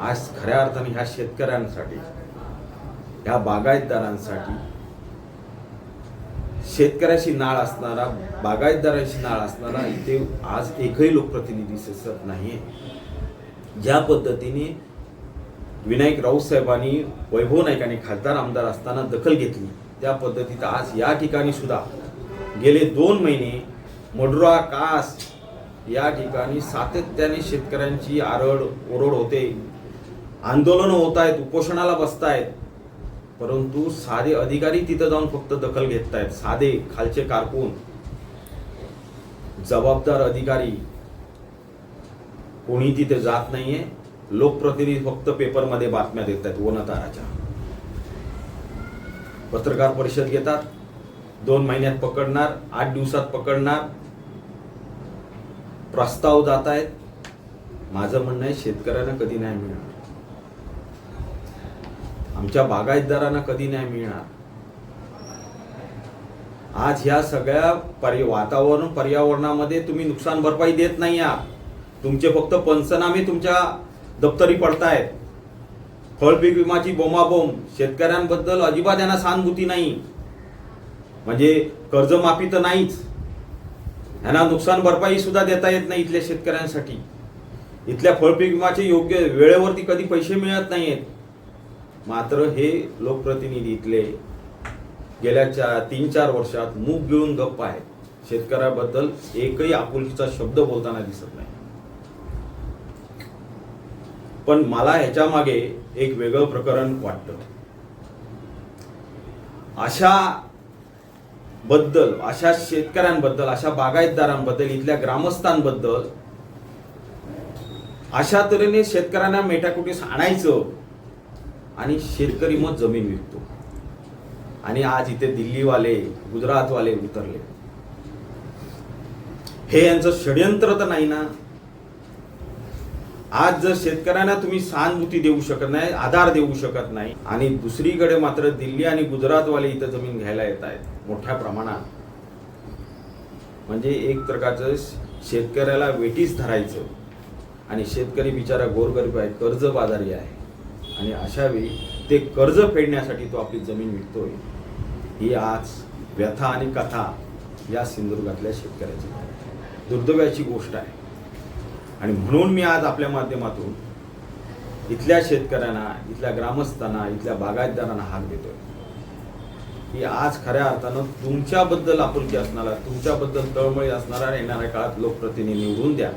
आज खऱ्या अर्थाने ह्या शेतकऱ्यांसाठी ह्या बागायतदारांसाठी शेतकऱ्याशी नाळ असणारा बागायतदारांशी नाळ असणारा इथे आज एकही लोकप्रतिनिधी दिसत नाही ज्या पद्धतीने विनायक राऊत साहेबांनी वैभव नाईकांनी खासदार आमदार असताना दखल घेतली त्या पद्धतीत आज या ठिकाणी सुद्धा गेले दोन महिने मडुरा कास या ठिकाणी सातत्याने शेतकऱ्यांची आरड ओरड होते. आंदोलनं होत आहेत उपोषणाला बसतायत परंतु साधे अधिकारी तिथं जाऊन फक्त दखल घेत आहेत साधे खालचे कारकून. जबाबदार अधिकारी. कोणी तिथे जात नाहीये. लोकप्रतिनिधी फक्त पेपरमध्ये बातम्या देत आहेत वनताराच्या. पत्रकार परिषद घेतात. दोन महिन्यात पकडणार आठ दिवसात पकडणार. प्रस्ताव जात आहेत माझं म्हणणं आहे शेतकऱ्यांना कधी नाही मिळणार? आमच्या बागायतदारांना कधी नाही मिळणार. आज ह्या सगळ्या पर्य वातावरण पर्यावरणामध्ये तुम्ही नुकसान भरपाई देत नाही आहात. तुमचे फक्त पंचनामे तुमच्या दप्तरी पडतायत. फळपीक विमाची बोमाबोम शेतकऱ्यांबद्दल अजिबात यांना सहानुभूती नाही. म्हणजे कर्जमाफी तर नाहीच. यांना नुकसान भरपाई सुद्धा देता येत नाही इथल्या शेतकऱ्यांसाठी. इथल्या फळपीक विमाचे योग्य वेळेवरती कधी पैसे मिळत नाहीत मात्र हे लोकप्रतिनिधी इथले गेल्या चा तीन चार वर्षात मूग गिळून गप्प आहेत. शेतकऱ्याबद्दल एकही आपुलकीचा शब्द बोलताना दिसत नाही. पण मला ह्याच्या मागे एक वेगळं प्रकरण वाटतं. अशा बद्दल अशा शेतकऱ्यांबद्दल अशा बागायतदारांबद्दल इथल्या ग्रामस्थांबद्दल अशा तऱ्हेने शेतकऱ्यांना मेटाकुटीस आणायचं आणि शेतकरी मग जमीन विकतो. आणि आज इथे दिल्लीवाले गुजरातवाले उतरले. हे यांचं षडयंत्र तर नाही ना? आज जर शेतकऱ्यांना तुम्ही सहानुभूती देऊ शकत नाही आधार देऊ शकत नाही आणि दुसरीकडे मात्र दिल्ली आणि गुजरातवाले इथं जमीन घ्यायला येत आहेत मोठ्या प्रमाणात. म्हणजे एक प्रकारचं शेतकऱ्याला वेटीस धरायचं. आणि शेतकरी बिचारा गोरगरीब आहे कर्जबाजारी आहे. आणि अशावेळी ते कर्ज फेडण्यासाठी तो आपली जमीन विकतोय ही आज व्यथा आणि कथा या सिंधुदुर्गातल्या शेतकऱ्याची दुर्दैवाची गोष्ट आहे. आणि म्हणून मी आज आपल्या माध्यमातून इथल्या शेतकऱ्यांना इथल्या ग्रामस्थांना इथल्या बागायतदारांना हाक देतोय. की आज खऱ्या अर्थानं तुमच्याबद्दल आपुलकी असणारा तुमच्याबद्दल तळमळी असणारा येणाऱ्या काळात लोकप्रतिनिधी निवडून द्या.